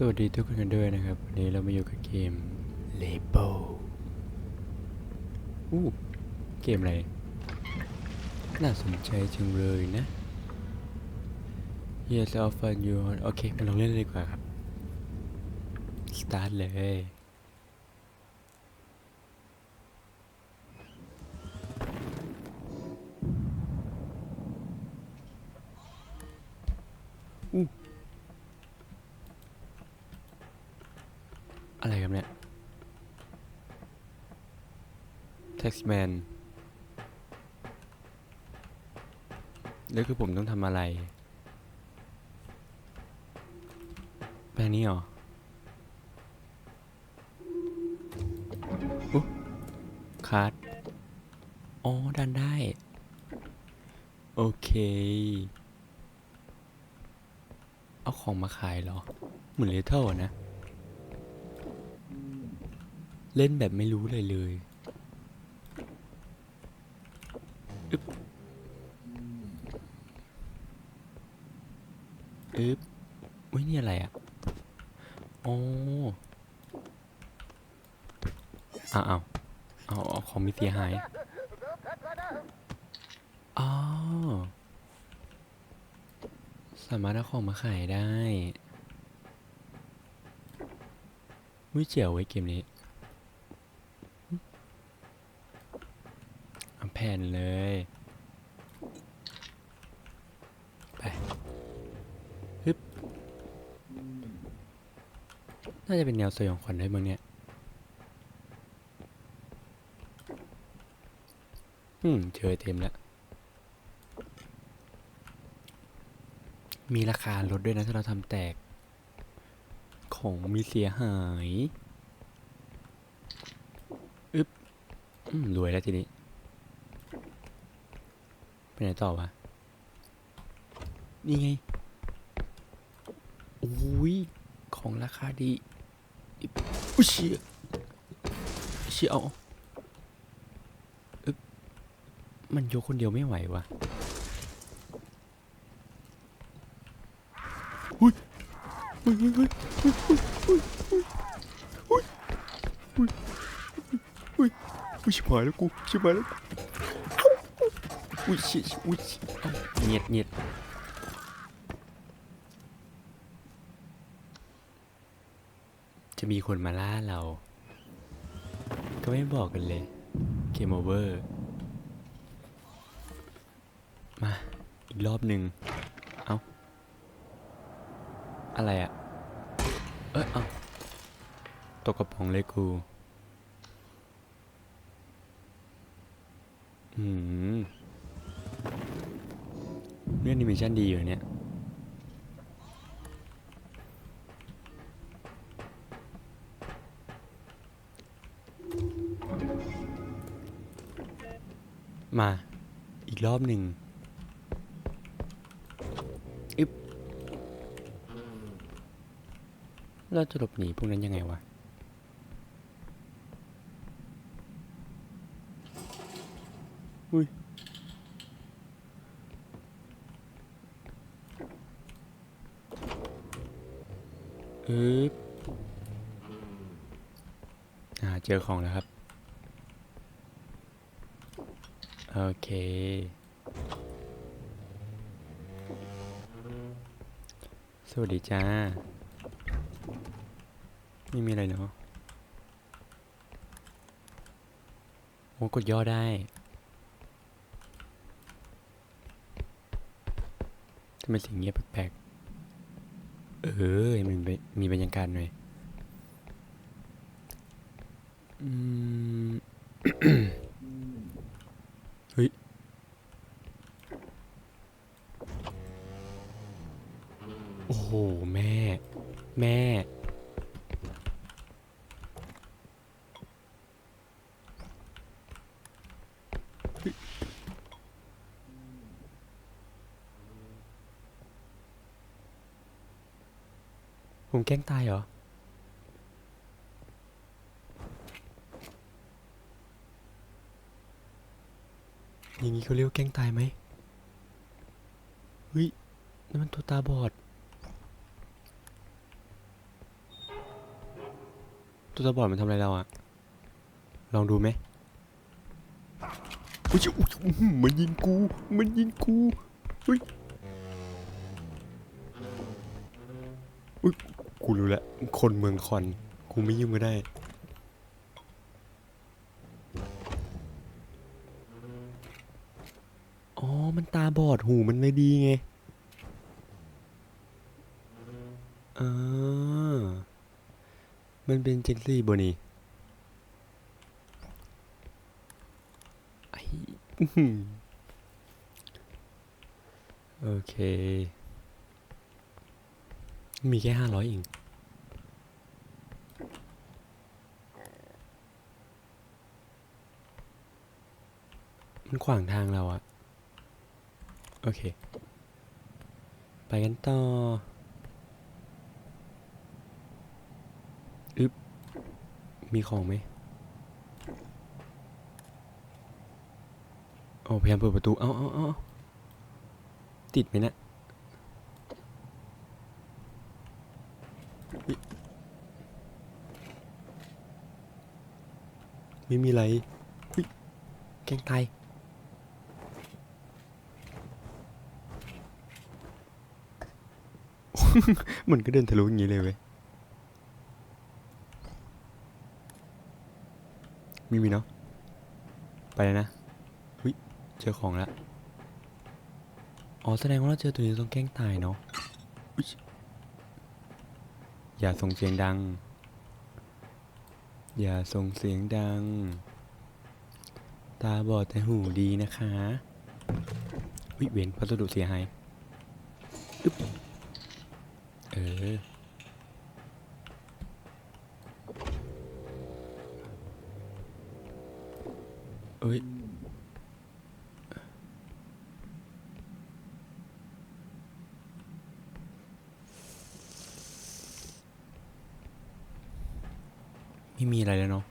สวัสดีทุกคนกันด้วยนะครับ วันนี้เรามาอยู่กับเกม Label อู้เกมอะไร น่าสนใจจังเลยนะ Yes I'll find you โอเคมาลองเล่นเลยดีกว่าครับ start เลย อะไรครับเนี่ย Taxman แล้วคือผมต้องทำอะไรแปลนี้เหรออุ๊คาร์ดอ๋อ ดันได้ โอเค เอาของมาขายเหรอ เหมือนเลเทอร์นะ เล่นแบบไม่รู้เลยเลยอึ๊บอึ๊บอุ้ยนี่อะไรอะอ๋ออ้าวอ้าวเอาเอาของมีเสียหายอ๋อสามารถเอาของมาขายได้วิเจ๋วไว้เกมนี้ เอา แผ่นเลย ไปฮึบน่าจะเป็นแนวสยองขวัญได้บ้างเนี่ยอืม เจอเต็มแล้ว มีราคาลดด้วยนะ ถ้าเราทำแตก ของมีเสียหาย อึ๊บอืมรวยแล้วทีนี้ ไปไหนต่อวะ นี่ไงโอ้ย ของราคาดีอุ๊ยเชี่ยเชี่ยเอาอึ๊บมันยกคนเดียวไม่ไหววะอุ้ยอุ้ยอุ้ยอุ้ยอุ้ยอุ้ยอุ้ยอุ้ยอุ้ยอุ้ยชิบหายแล้วกูชิบหายแล้วอุ้ยชิอุ้ยเอ้าเงียดเงียดจะมีคนมาล่าเรา ก็ไม่บอกกันเลยเกมโอเวอร์มา อีกรอบหนึ่งเอาอะไรอะเอ้ยเอาตกกระป๋องเลยกูอืม เรื่องนิเมชันดีอยู่เนี่ยมาอีกรอบหนึ่งอึ๊บเราจะหลบหนีพวกนั้นยังไงวะอุ้ย อึ๊บอ่าเจอของแล้วครับ โอเค สวัสดีจ้า ไม่มีอะไรเนาะโอ้กดย่อได้ทำไมเสิ่งเงียบแปลก เออมันมีมีบรรยากาศหน่อยอืมเฮ้ย โอ้โห แม่ แม่ ผมแกล้งตายเหรอ อย่างนี้เขาเรียกว่าแกล้งตายไหมเฮ้ยนั่นมันตัวตาบอด ตัวตาบอดมันทำอะไรเราอะลองดูไหมอุ้ยมันยิงกู มันยิงกูเฮ้ย กูรู้แล้วคนเมืองคอนกูไม่ยุ่งก็ได้ อ๋อ มันตาบอดหูมันเลยดีไงอ่ามันเป็นเจลลี่บนี่ไอ้อื้อหือโอเค มีแค่ห้าร้อยเอง มันขวางทางเราอะโอเค ไปกันต่ออึบมีของไหมโอ้พยายามเปิดประตู เอาเอาเอาเอาติดไหมเนะอุ๊ยไม่มีอะไรอุ๊ยแกงตาย มันก็เดินทะลุอย่างนี้เลยเว้ยมีมีเนาะ ไปเลยนะวิเจอของแล้ว อ๋อ แสดงว่าเราเจอตัวนี้ต้องแกล้งตายเนาะ อย่าส่งเสียงดัง อย่าส่งเสียงดัง ตาบอดแต่หูดีนะคะ วิเวนพัสดุเสียหายอึ๊บ ออเอ้ยไม่มีอะไรแล้วเนาะ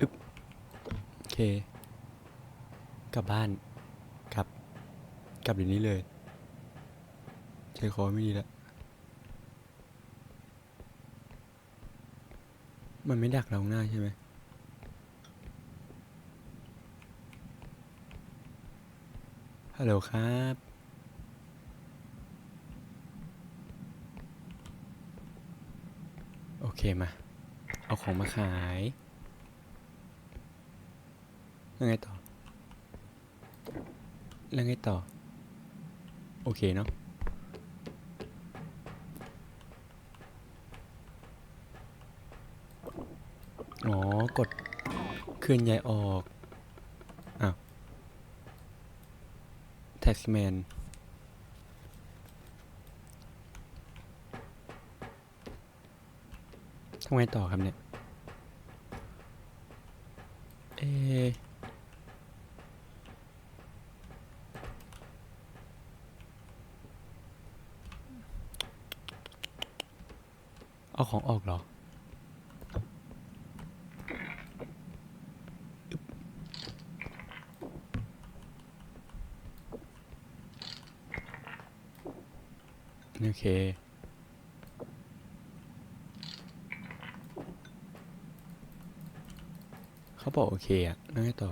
อึ๊บโอเค กลับบ้าน กลับเดี๋ยวนี้เลยใจคอไม่ดีล้วมันไม่ดักเราหน้าใช่ไหมฮัลโหลครับโอเคมา เอาของมาขายแล้วไงต่อแล้วไงต่อ โอเคเนาะอ๋อ กดเคลื่อนย้ายออก อ้าว Taxman ทำไงต่อครับเนี่ย เอะ เอาของออกเหรอโอเค เขาบอกโอเคอะแล้วไงต่อ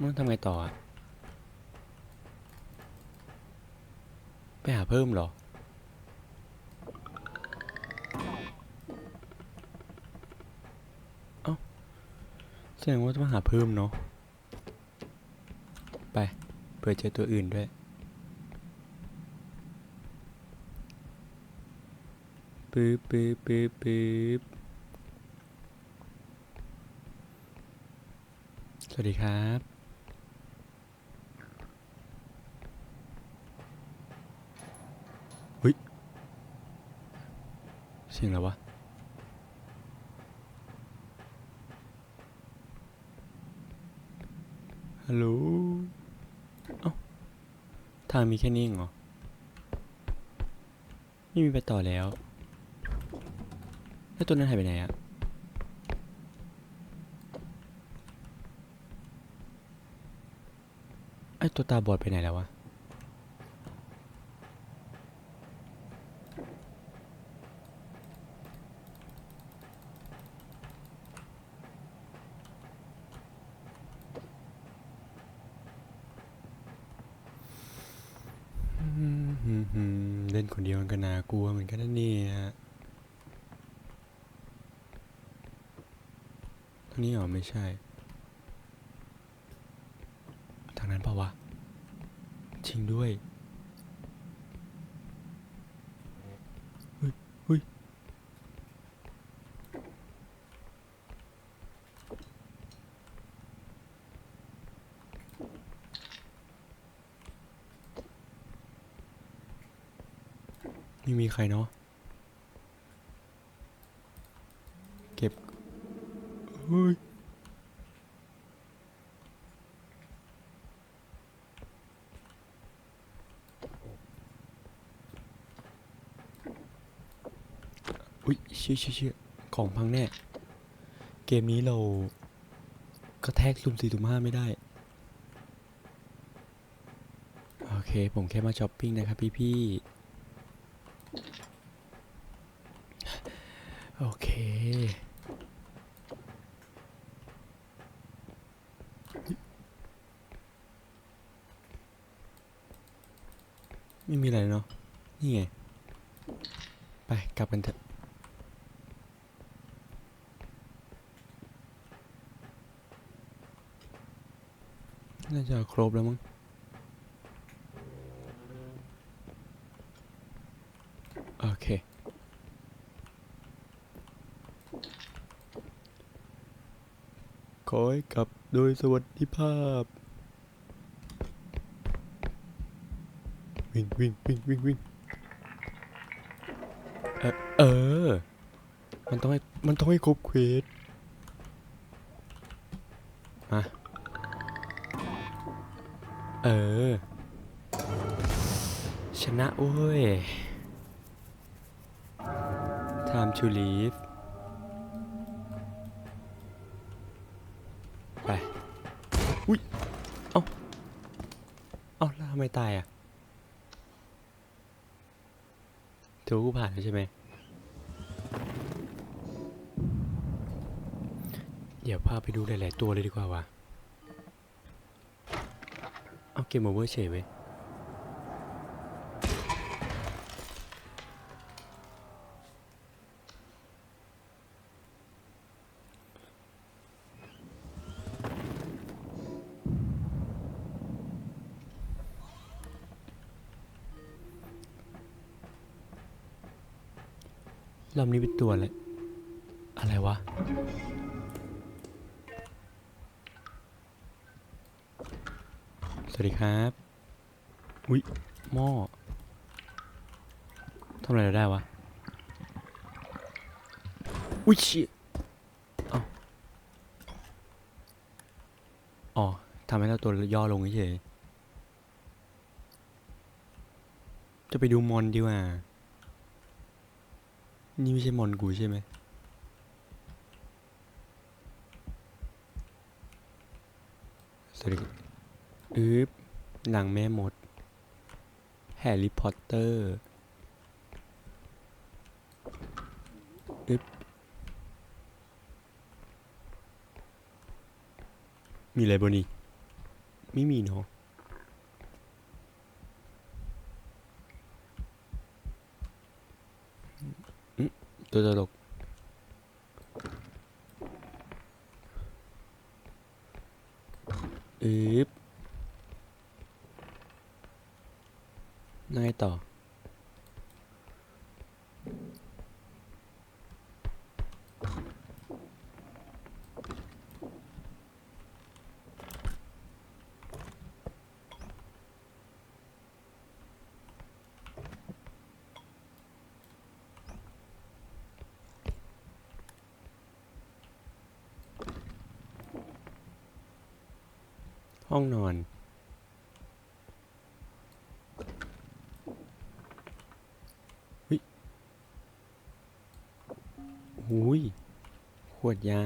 มันทำไงต่ออะไปหาเพิ่มเหรอ แสดงว่าต้องหาเพิ่มเนาะ ไปเผื่อเจอตัวอื่นด้วย ปึ๊บปึ๊บปึ๊บปึ๊บสวัสดีครับเฮ้ยเสียงอะไรวะ ฮัลโหลเอ้าทางมีแค่นี้เองเหรอ ไม่มีไปต่อแล้ว แล้วตัวนั้นหายไปไหนอะไอตัวตาบอดไปไหนแล้ววะ เดียวมันก็น่ากลัวเหมือนกันนะเนี่ยทางนี้เหรอไม่ใช่ ทางนั้นเปล่าวะ จริงด้วยเฮ้ยเฮ้ย ไม่มีใครเนาะเก็บเฮ้ยอุ๊ยเชี่ยเชี่ยเชี่ยของพังแน่ เกมนี้เรากระแทกสุ่มสี่สุ่มห้าไม่ได้ โอเค ผมแค่มาช้อปปิ้งนะครับพี่พี่ๆโอเค ไม่มีอะไรเนาะ นี่ไง ไปกลับกันเถอะ น่าจะครบแล้วมั้ง โอเค ขอให้กลับโดยสวัสดิภาพ วิ่งวิ่งวิ่งวิ่งวิ่งเออเออ มันต้องให้มันต้องให้ครบเควสมาเออ ชนะเว้ย time to leave ไป อุ้ย เอ้า เอ้าแล้วทำไมตายอะ ถือกูผ่านแล้วใช่ไหม เดี๋ยวพาไปดูหลาย ๆ ตัวเลยดีกว่าวะเอาเกมโอเวอร์เฉยไหม รอบนี้เป็นตัวอะไรอะไรวะ สวัสดีครับ อุ๊ยหม้อทำอะไรเราได้วะ อุ๊ยเชิเอาอ๋อทำให้เราตัวย่อลงเฉยจะไปดูมอนดีกว่า นี่ไม่ใช่มอนกูใช่ไหมสวัสดีอึ๊บหนังแม่มด แฮร์รี่พอตเตอร์อึ๊บมีอะไรบนี่ไม่มีเนาะ ตัวต ห้องนอนวิหุยขวดยา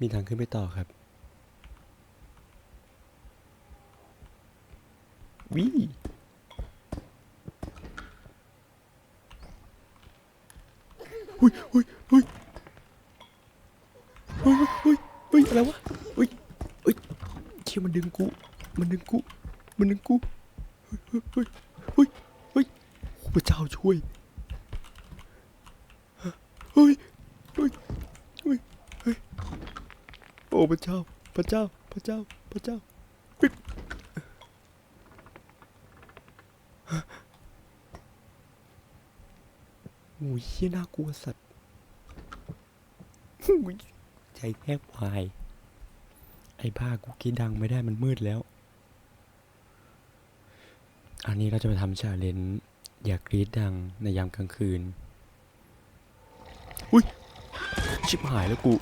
มีทางขึ้นไปต่อครับวิ หุยหุยหุยหุยหุยหุยอะไรวะหุยหุยชี่ยมันดึงกู มันดึงกู มันดึงกูเฮ้ยเฮ้ยเฮ้ยเฮ้ยพระเจ้าช่วยเฮ้ยเฮ้ยเฮ้ยเฮ้ยโอ้พระเจ้า พระเจ้า พระเจ้า พระเจ้า โอ้ยเฮี้ยน่ากลัวสัตว์อุ๊ยใจแทบวาย ไอ้บ้ากูคิดดังไม่ได้มันมืดแล้ว อันนี้เราจะไปทำชาเลนจ์อย่ากรีดดังในยามกลางคืน อุ้ย ชิบหายแล้วกู